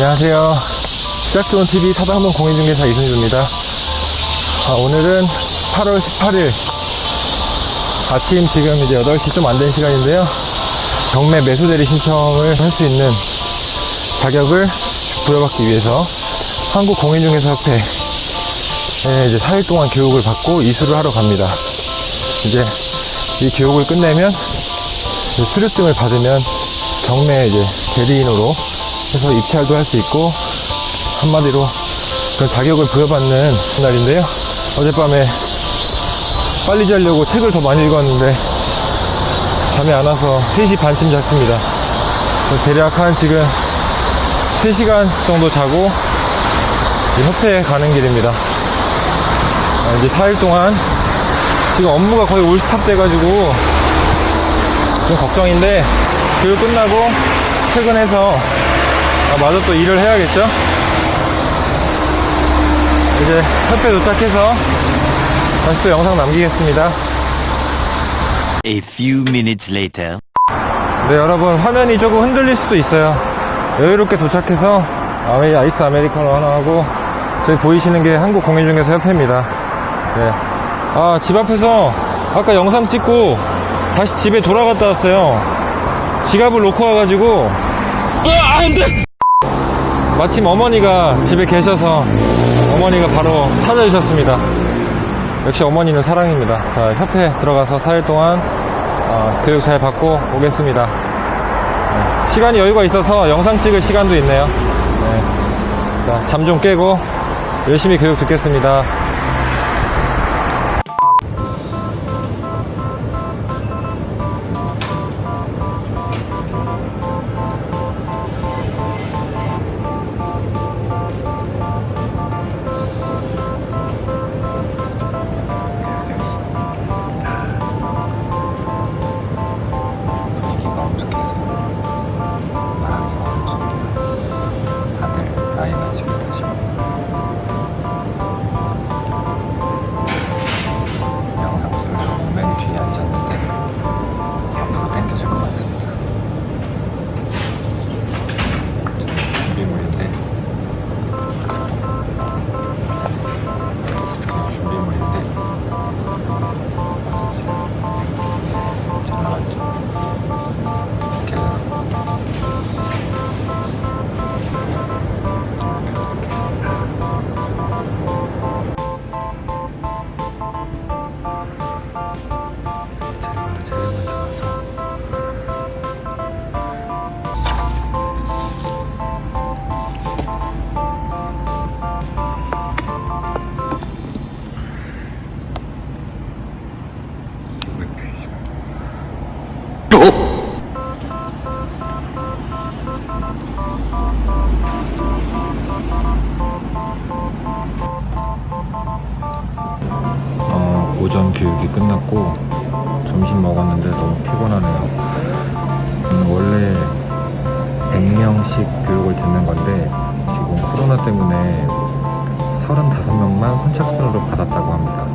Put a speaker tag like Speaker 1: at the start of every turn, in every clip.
Speaker 1: 안녕하세요. 시작 좋은 TV 사방문 공인중개사 이승주입니다. 아, 오늘은 8월 18일 아침 지금 이제 8시 좀 안 된 시간인데요. 경매 매수 대리 신청을 할 수 있는 자격을 부여받기 위해서 한국공인중개사협회에 이제 4일 동안 교육을 받고 이수를 하러 갑니다. 이제 이 교육을 끝내면 수료증을 받으면 경매 이제 대리인으로 해서 입찰도 할 수 있고 한마디로 그런 자격을 부여받는 날인데요. 어젯밤에 빨리 자려고 책을 더 많이 읽었는데 잠이 안 와서 3시 반쯤 잤습니다. 대략 한 지금 3시간 정도 자고 협회에 가는 길입니다. 아, 이제 4일 동안 지금 업무가 거의 올스탑 돼가지고 좀 걱정인데 교육 끝나고 퇴근해서 아, 마저 또 일을 해야겠죠? 이제 협회 도착해서 다시 또 영상 남기겠습니다.
Speaker 2: A few minutes later.
Speaker 1: 네, 여러분, 화면이 조금 흔들릴 수도 있어요. 여유롭게 도착해서 아메 아이스 아메리카노 하나 하고 저기 보이시는 게 한국 공인중개사 협회입니다. 네. 아, 집 앞에서 아까 영상 찍고 다시 집에 돌아갔다 왔어요. 지갑을 놓고 와가지고 마침 어머니가 집에 계셔서 어머니가 바로 찾아주셨습니다. 역시 어머니는 사랑입니다. 자, 협회 들어가서 4일 동안 어, 교육 잘 받고 오겠습니다. 네, 시간이 여유가 있어서 영상 찍을 시간도 있네요. 네. 자, 잠좀 깨고 열심히 교육 듣겠습니다.
Speaker 3: 때문에 35명만 선착순으로 받았다고 합니다.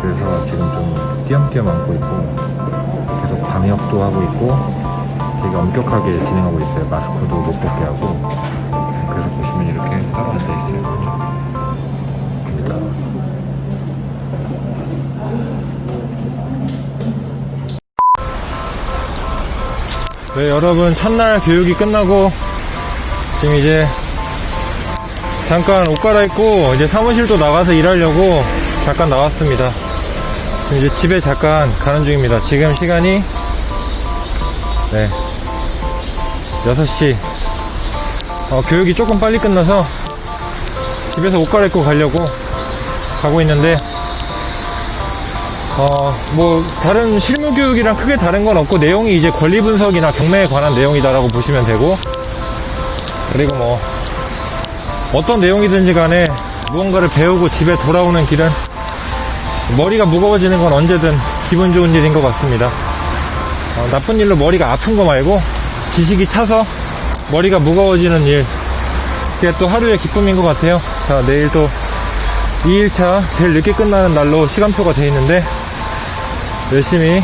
Speaker 3: 그래서 지금 좀 띄엄띄엄 앉고 있고 계속 방역도 하고 있고 되게 엄격하게 진행하고 있어요. 마스크도 못 벗게 하고 그래서 보시면 이렇게 따로 앉아 있어요. 입니다.
Speaker 1: 네, 여러분 첫날 교육이 끝나고 지금 이제 잠깐 옷 갈아입고 이제 사무실도 나가서 일하려고 잠깐 나왔습니다. 이제 집에 잠깐 가는 중입니다. 지금 시간이 네 6시 어, 교육이 조금 빨리 끝나서 집에서 옷 갈아입고 가려고 가고 있는데 어, 뭐, 다른 실무 교육이랑 크게 다른 건 없고, 내용이 이제 권리 분석이나 경매에 관한 내용이다라고 보시면 되고, 어떤 내용이든지 간에 무언가를 배우고 집에 돌아오는 길은 머리가 무거워지는 건 언제든 기분 좋은 일인 것 같습니다. 어, 나쁜 일로 머리가 아픈 거 말고, 지식이 차서 머리가 무거워지는 일, 그게 또 하루의 기쁨인 것 같아요. 자, 내일 또 2일차 제일 늦게 끝나는 날로 시간표가 돼 있는데 열심히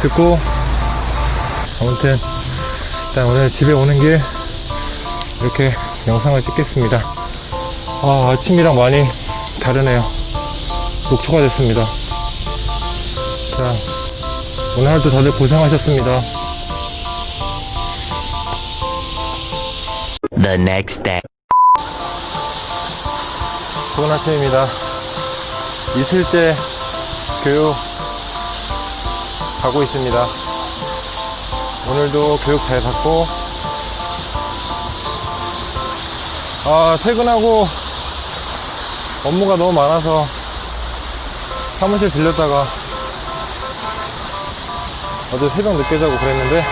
Speaker 1: 듣고 아무튼 일단 오늘 집에 오는 길 이렇게 영상을 찍겠습니다. 아, 아침이랑 많이 다르네요. 녹초가 됐습니다. 자, 오늘 하루도 다들 고생하셨습니다.
Speaker 2: The next day.
Speaker 1: 좋은 아침입니다. 이틀째 교육 가고 있습니다. 오늘도 교육 잘 받고, 아, 퇴근하고 업무가 너무 많아서 사무실 들렸다가 어제 새벽 늦게 자고 그랬는데,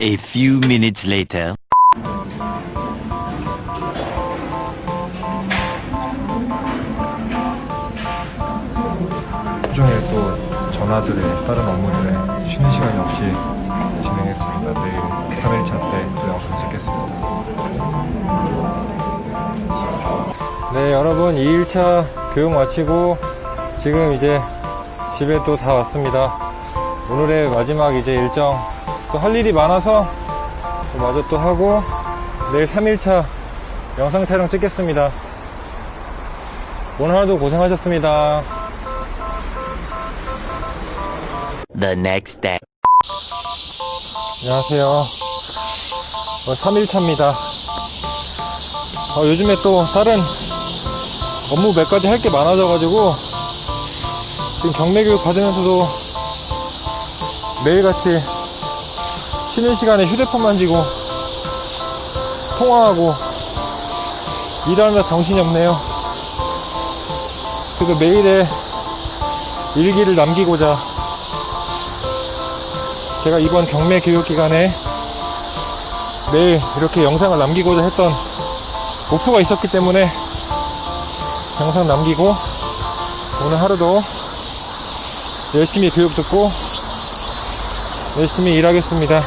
Speaker 2: A few minutes later.
Speaker 3: 전화들에 다른 업무들에 쉬는 시간이 없이 진행했습니다. 내일 3일차 때또 영상 찍겠습니다.
Speaker 1: 네, 여러분 2일차 교육 마치고 지금 이제 집에 또 다 왔습니다. 오늘의 마지막 이제 일정 또 할 일이 많아서 또 마저 또 하고 내일 3일차 영상 촬영 찍겠습니다. 오늘 하루도 고생하셨습니다.
Speaker 2: The next day.
Speaker 1: 안녕하세요. 3일차입니다. 어, 요즘에 또 다른 업무 몇 가지 할 게 많아져가지고 지금 경매교육 받으면서도 매일같이 쉬는 시간에 휴대폰 만지고 통화하고 일하느라 정신이 없네요. 그래서 매일의 일기를 남기고자 제가 이번 경매 교육 기간에 매일 이렇게 영상을 남기고자 했던 목표가 있었기 때문에 영상 남기고 오늘 하루도 열심히 교육 듣고 열심히 일하겠습니다.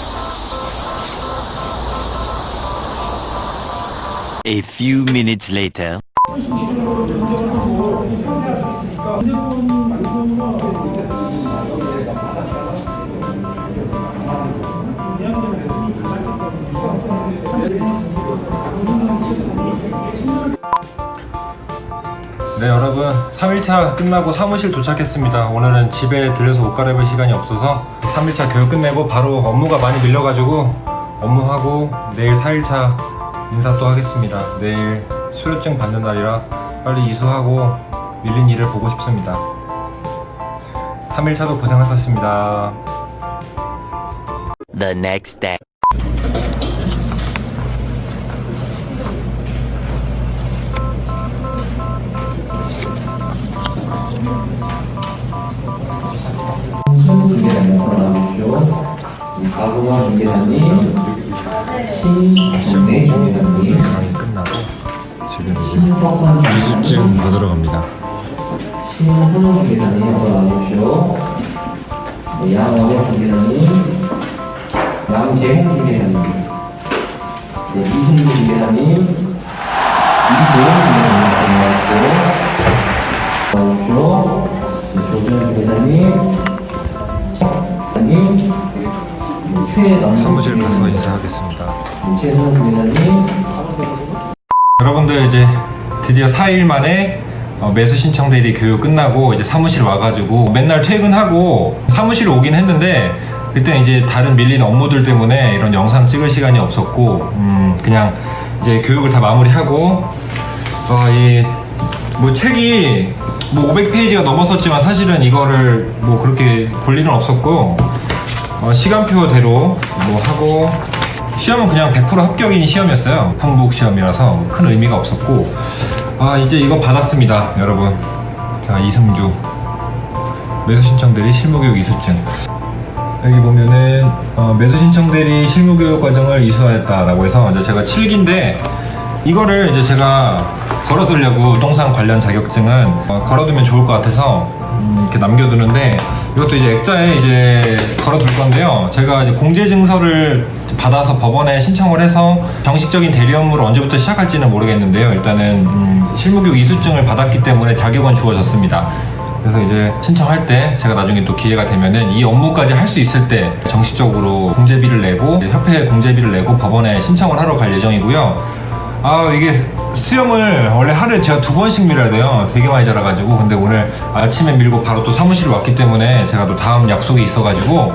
Speaker 2: A few minutes later.
Speaker 1: 네 여러분. 3일차 끝나고 사무실 도착했습니다. 오늘은 집에 들려서 옷 갈아입을 시간이 없어서 3일차 교육 끝내고 바로 업무가 많이 밀려가지고 업무하고 내일 4일차 인사 또 하겠습니다. 내일 수료증 받는 날이라 빨리 이수하고 밀린 일을 보고 싶습니다. 3일차도 고생하셨습니다.
Speaker 2: The next day.
Speaker 4: 중계단님 나와주십시오. 박은호 중계단님, 신정래 중계단님,
Speaker 3: 강의 끝나고 지금
Speaker 4: 신석환
Speaker 3: 이수증 받으러 갑니다.
Speaker 4: 신선호 중계단님. 네, 양원호 중계단님, 양재홍 중계단님, 네, 이승규 중계단님,
Speaker 1: 이제 드디어 4일 만에 어, 매수 신청 대리 교육 끝나고 이제 사무실 와가지고 맨날 퇴근하고 사무실 오긴 했는데 그때 이제 다른 밀린 업무들 때문에 이런 영상 찍을 시간이 없었고 음, 그냥 이제 교육을 다 마무리하고 아, 이뭐 책이 뭐 500페이지가 넘었었지만 사실은 이거를 뭐 그렇게 볼 일은 없었고 어, 시간표대로 뭐 하고 시험은 그냥 100% 합격인 시험이었어요. 풍북 시험이라서 큰 의미가 없었고 아 이제 이거 받았습니다, 여러분. 자 이승주 매수 신청 대리 실무교육 이수증. 여기 보면은 어, 매수 신청 대리 실무교육 과정을 이수하였다라고 해서 이제 제가 7기인데 이거를 이제 제가 걸어두려고 동상 관련 자격증은 어, 걸어두면 좋을 것 같아서 음, 이렇게 남겨두는데 이것도 이제 액자에 이제 걸어둘 건데요. 제가 이제 공제 증서를 받아서 법원에 신청을 해서 정식적인 대리 업무를 언제부터 시작할지는 모르겠는데요. 일단은 음, 실무교육 이수증을 받았기 때문에 자격은 주어졌습니다. 그래서 이제 신청할 때 제가 나중에 또 기회가 되면은 이 업무까지 할 수 있을 때 정식적으로 공제비를 내고 협회 공제비를 내고 법원에 신청을 하러 갈 예정이고요. 아 이게 수염을 원래 하루에 제가 두 번씩 밀어야 돼요. 되게 많이 자라가지고 근데 오늘 아침에 밀고 바로 또 사무실 왔기 때문에 제가 또 다음 약속이 있어가지고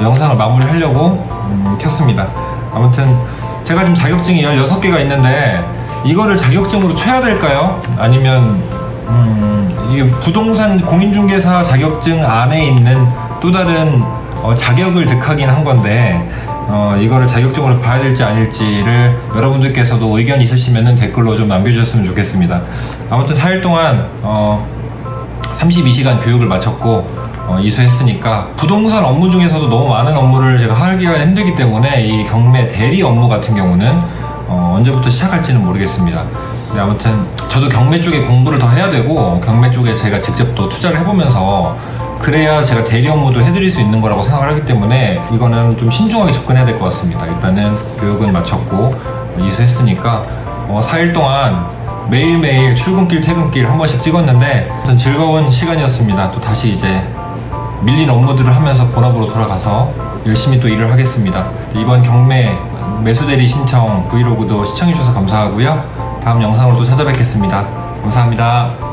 Speaker 1: 영상을 마무리하려고 음, 켰습니다. 아무튼 제가 지금 자격증이 16개가 있는데 이거를 자격증으로 쳐야 될까요? 아니면 음, 부동산 공인중개사 자격증 안에 있는 또 다른 어, 자격을 득하긴 한 건데 어, 이거를 자격증으로 봐야 될지 아닐지를 여러분들께서도 의견 있으시면 댓글로 좀 남겨주셨으면 좋겠습니다. 아무튼 4일 동안 어, 32시간 교육을 마쳤고 어, 이수했으니까 부동산 업무 중에서도 너무 많은 업무를 제가 하기가 힘들기 때문에 이 경매 대리 업무 같은 경우는 어, 언제부터 시작할지는 모르겠습니다. 근데 아무튼 저도 경매 쪽에 공부를 더 해야 되고 경매 쪽에 제가 직접 또 투자를 해보면서 그래야 제가 대리 업무도 해드릴 수 있는 거라고 생각을 하기 때문에 이거는 좀 신중하게 접근해야 될 것 같습니다. 일단은 교육은 마쳤고 이수했으니까 어, 4일 동안 매일매일 출근길 퇴근길 한 번씩 찍었는데 어떤 즐거운 시간이었습니다. 또 다시 이제 밀린 업무들을 하면서 본업으로 돌아가서 열심히 또 일을 하겠습니다. 이번 경매 매수대리 신청 브이로그도 시청해주셔서 감사하고요. 다음 영상으로 또 찾아뵙겠습니다. 감사합니다.